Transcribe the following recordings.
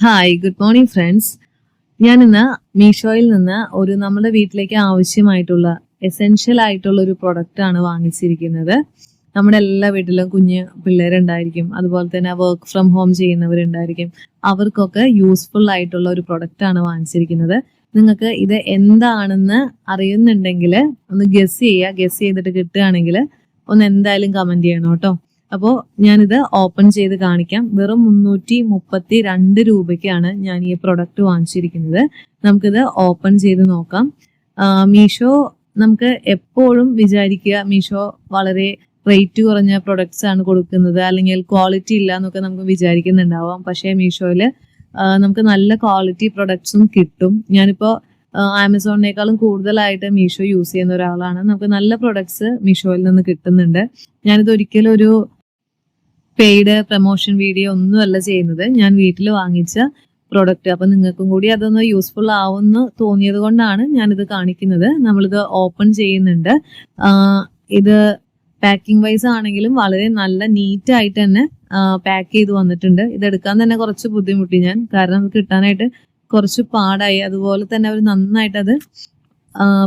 Hi good morning friends ഞാൻ ഇന്ന് മീഷോയിൽ നിന്ന് ഒരു നമ്മുടെ വീട്ടിലേക്ക് ആവശ്യമായിട്ടുള്ള എസെൻഷ്യൽ ആയിട്ടുള്ള ഒരു പ്രൊഡക്റ്റ് ആണ് വാങ്ങിച്ചിരിക്കുന്നത്. നമ്മുടെ എല്ലാ വീട്ടിലും കുഞ്ഞ് പിള്ളേരുണ്ടായിരിക്കും. അതുപോലെ തന്നെ വർക്ക് ഫ്രം ഹോം ചെയ്യുന്നവരുണ്ടായിരിക്കും. അവർക്കൊക്കെ യൂസ്ഫുൾ ആയിട്ടുള്ള ഒരു പ്രൊഡക്റ്റ് ആണ് വാങ്ങിച്ചിരിക്കുന്നത്. നിങ്ങൾക്ക് ഇത് എന്താണെന്ന് അറിയുന്നുണ്ടെങ്കിൽ ഒന്ന് ഗസ് ചെയ്യുക. ഗസ് ചെയ്തിട്ട് കിട്ടുകയാണെങ്കിൽ ഒന്ന് എന്തായാലും കമന്റ് ചെയ്യണം കേട്ടോ. അപ്പോൾ ഞാനിത് ഓപ്പൺ ചെയ്ത് കാണിക്കാം. വെറും മുന്നൂറ്റി മുപ്പത്തി രണ്ട് രൂപയ്ക്കാണ് ഞാൻ ഈ പ്രൊഡക്റ്റ് വാങ്ങിച്ചിരിക്കുന്നത്. നമുക്കിത് ഓപ്പൺ ചെയ്ത് നോക്കാം. മീഷോ നമുക്ക് എപ്പോഴും വിചാരിക്കുക മീഷോ വളരെ റേറ്റ് കുറഞ്ഞ പ്രൊഡക്ട്സ് ആണ് കൊടുക്കുന്നത്. അല്ലെങ്കിൽ ക്വാളിറ്റി ഇല്ല എന്നൊക്കെ നമുക്ക് വിചാരിക്കുന്നുണ്ടാവാം. പക്ഷേ മീഷോയിൽ നമുക്ക് നല്ല ക്വാളിറ്റി പ്രൊഡക്ട്സും കിട്ടും. ഞാനിപ്പോൾ ആമസോണിനേക്കാളും കൂടുതലായിട്ട് മീഷോ യൂസ് ചെയ്യുന്ന ഒരാളാണ്. നമുക്ക് നല്ല പ്രൊഡക്ട്സ് മീഷോയിൽ നിന്ന് കിട്ടുന്നുണ്ട്. ഞാനിത് ഒരിക്കലും ഒരു പെയ്ഡ് പ്രൊമോഷൻ വീഡിയോ ഒന്നുമല്ല ചെയ്യുന്നത്. ഞാൻ വീട്ടിൽ വാങ്ങിച്ച പ്രോഡക്റ്റ് അപ്പൊ നിങ്ങൾക്കും കൂടി അതൊന്ന് യൂസ്ഫുൾ ആവുമെന്ന് തോന്നിയത് കൊണ്ടാണ് ഞാനിത് കാണിക്കുന്നത്. നമ്മളിത് ഓപ്പൺ ചെയ്യുന്നുണ്ട്. ഇത് പാക്കിംഗ് വൈസ് ആണെങ്കിലും വളരെ നല്ല നീറ്റ് ആയിട്ട് തന്നെ പാക്ക് ചെയ്ത് വന്നിട്ടുണ്ട്. ഇത് എടുക്കാൻ തന്നെ കുറച്ച് ബുദ്ധിമുട്ടി ഞാൻ. കാരണം അത് കിട്ടാനായിട്ട് കുറച്ച് പാടായി. അതുപോലെ തന്നെ അവർ നന്നായിട്ട് അത്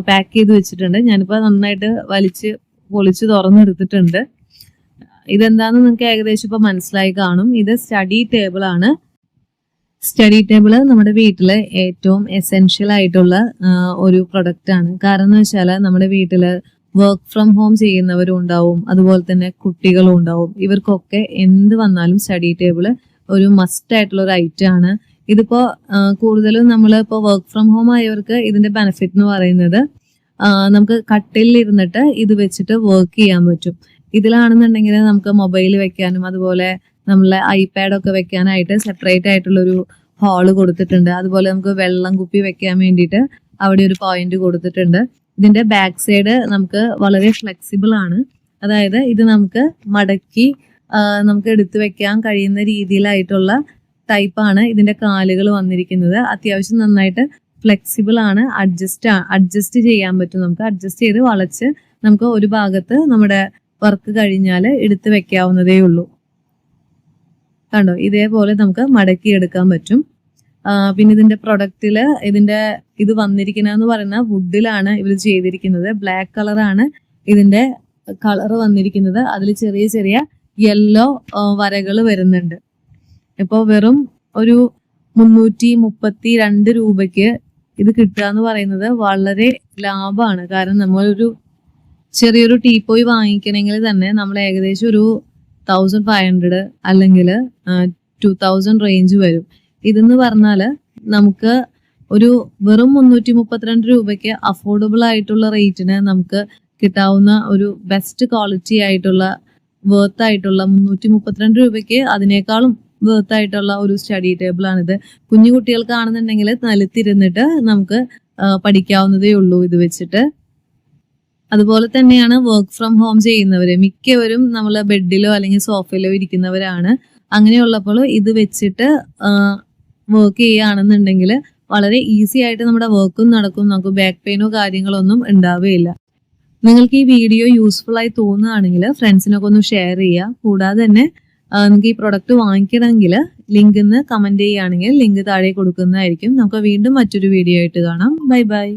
പാക്ക് ചെയ്ത് വെച്ചിട്ടുണ്ട്. ഞാനിപ്പോൾ നന്നായിട്ട് വലിച്ച് പൊളിച്ച് തുറന്നെടുത്തിട്ടുണ്ട്. ഇതെന്താന്ന് നിങ്ങൾക്ക് ഏകദേശം ഇപ്പൊ മനസ്സിലായി കാണും. ഇത് സ്റ്റഡി ടേബിൾ ആണ്. സ്റ്റഡി ടേബിൾ നമ്മുടെ വീട്ടിൽ ഏറ്റവും എസെൻഷ്യൽ ആയിട്ടുള്ള ഒരു പ്രൊഡക്റ്റ് ആണ്. കാരണം എന്ന് വെച്ചാൽ നമ്മുടെ വീട്ടിൽ വർക്ക് ഫ്രം ഹോം ചെയ്യുന്നവരും ഉണ്ടാവും. അതുപോലെ തന്നെ കുട്ടികളും ഉണ്ടാവും. ഇവർക്കൊക്കെ എന്ത് വന്നാലും സ്റ്റഡി ടേബിൾ ഒരു മസ്റ്റ് ആയിട്ടുള്ള ഒരു ഐറ്റം ആണ്. ഇതിപ്പോ കൂടുതലും നമ്മൾ ഇപ്പോൾ വർക്ക് ഫ്രം ഹോം ആയവർക്ക് ഇതിന്റെ ബെനിഫിറ്റ് എന്ന് പറയുന്നത് നമുക്ക് കട്ടിലിരുന്നിട്ട് ഇത് വെച്ചിട്ട് വർക്ക് ചെയ്യാൻ പറ്റും. ഇതിലാണെന്നുണ്ടെങ്കിൽ നമുക്ക് മൊബൈൽ വെക്കാനും അതുപോലെ നമ്മളെ ഐപാഡ് ഒക്കെ വെക്കാനായിട്ട് സെപ്പറേറ്റ് ആയിട്ടുള്ളൊരു ഹാൾ കൊടുത്തിട്ടുണ്ട്. അതുപോലെ നമുക്ക് വെള്ളം കുപ്പി വെക്കാൻ വേണ്ടിയിട്ട് അവിടെ ഒരു പോയിന്റ് കൊടുത്തിട്ടുണ്ട്. ഇതിന്റെ ബാക്ക് സൈഡ് നമുക്ക് വളരെ ഫ്ലെക്സിബിൾ ആണ്. അതായത് ഇത് നമുക്ക് മടക്കി നമുക്ക് എടുത്തു വെക്കാൻ കഴിയുന്ന രീതിയിലായിട്ടുള്ള ടൈപ്പാണ് ഇതിന്റെ കാലുകൾ വന്നിരിക്കുന്നത്. അത്യാവശ്യം നന്നായിട്ട് ഫ്ലെക്സിബിൾ ആണ്. അഡ്ജസ്റ്റ് അഡ്ജസ്റ്റ് ചെയ്യാൻ പറ്റും. നമുക്ക് അഡ്ജസ്റ്റ് ചെയ്ത് വളച്ച് നമുക്ക് ഒരു ഭാഗത്ത് നമ്മുടെ വർക്ക് കഴിഞ്ഞാൽ എടുത്ത് വെക്കാവുന്നതേ ഉള്ളൂ. കണ്ടോ? ഇതേപോലെ നമുക്ക് മടക്കി എടുക്കാൻ പറ്റും പിന്നെ ഇതിന്റെ പ്രൊഡക്റ്റിൽ ഇതിന്റെ ഇത് വന്നിരിക്കുന്നതെന്ന് പറയുന്ന വുഡിലാണ് ഇവർ ചെയ്തിരിക്കുന്നത്. ബ്ലാക്ക് കളറാണ് ഇതിന്റെ കളർ വന്നിരിക്കുന്നത്. അതിൽ ചെറിയ ചെറിയ യെല്ലോ വരകൾ വരുന്നുണ്ട്. ഇപ്പോൾ വെറും ഒരു മുന്നൂറ്റി മുപ്പത്തി രണ്ട് രൂപയ്ക്ക് ഇത് കിട്ടുക എന്ന് പറയുന്നത് വളരെ ലാഭമാണ് കാരണം നമ്മളൊരു ചെറിയൊരു ടീ പോയി വാങ്ങിക്കണമെങ്കിൽ തന്നെ നമ്മൾ ഏകദേശം ഒരു തൗസൻഡ് ഫൈവ് ഹൺഡ്രഡ് അല്ലെങ്കിൽ ടു തൗസൻഡ് റേഞ്ച് വരും. ഇതെന്ന് പറഞ്ഞാൽ നമുക്ക് ഒരു വെറും മുന്നൂറ്റി മുപ്പത്തിരണ്ട് രൂപയ്ക്ക് അഫോർഡബിൾ ആയിട്ടുള്ള റേറ്റിന് നമുക്ക് കിട്ടാവുന്ന ഒരു ബെസ്റ്റ് ക്വാളിറ്റി ആയിട്ടുള്ള വേർത്ത് ആയിട്ടുള്ള മുന്നൂറ്റി മുപ്പത്തിരണ്ട് രൂപയ്ക്ക് അതിനേക്കാളും വേർത്ത് ആയിട്ടുള്ള ഒരു സ്റ്റഡി ടേബിൾ ആണിത്. കുഞ്ഞു കുട്ടികൾക്കാണെന്നുണ്ടെങ്കിൽ നിലത്തിരുന്നിട്ട് നമുക്ക് പഠിക്കാവുന്നതേ ഉള്ളൂ ഇത് വെച്ചിട്ട്. അതുപോലെ തന്നെയാണ് വർക്ക് ഫ്രം ഹോം ചെയ്യുന്നവര്. മിക്കവരും നമ്മൾ ബെഡിലോ അല്ലെങ്കിൽ സോഫയിലോ ഇരിക്കുന്നവരാണ്. അങ്ങനെയുള്ളപ്പോൾ ഇത് വെച്ചിട്ട് വർക്ക് ചെയ്യുകയാണെന്നുണ്ടെങ്കിൽ വളരെ ഈസി ആയിട്ട് നമ്മുടെ വർക്കും നടക്കും. നമുക്ക് ബാക്ക് പെയിനോ കാര്യങ്ങളോ ഒന്നും ഉണ്ടാവുകയില്ല. നിങ്ങൾക്ക് ഈ വീഡിയോ യൂസ്ഫുൾ ആയി തോന്നുകയാണെങ്കിൽ ഫ്രണ്ട്സിനൊക്കെ ഒന്ന് ഷെയർ ചെയ്യുക. കൂടാതെ തന്നെ നിങ്ങൾക്ക് ഈ പ്രൊഡക്റ്റ് വാങ്ങിക്കണമെങ്കിൽ ലിങ്ക് ഇന്ന് കമന്റ് ചെയ്യുകയാണെങ്കിൽ ലിങ്ക് താഴെ കൊടുക്കുന്നതായിരിക്കും. നമുക്ക് വീണ്ടും മറ്റൊരു വീഡിയോ ആയിട്ട് കാണാം. Bye bye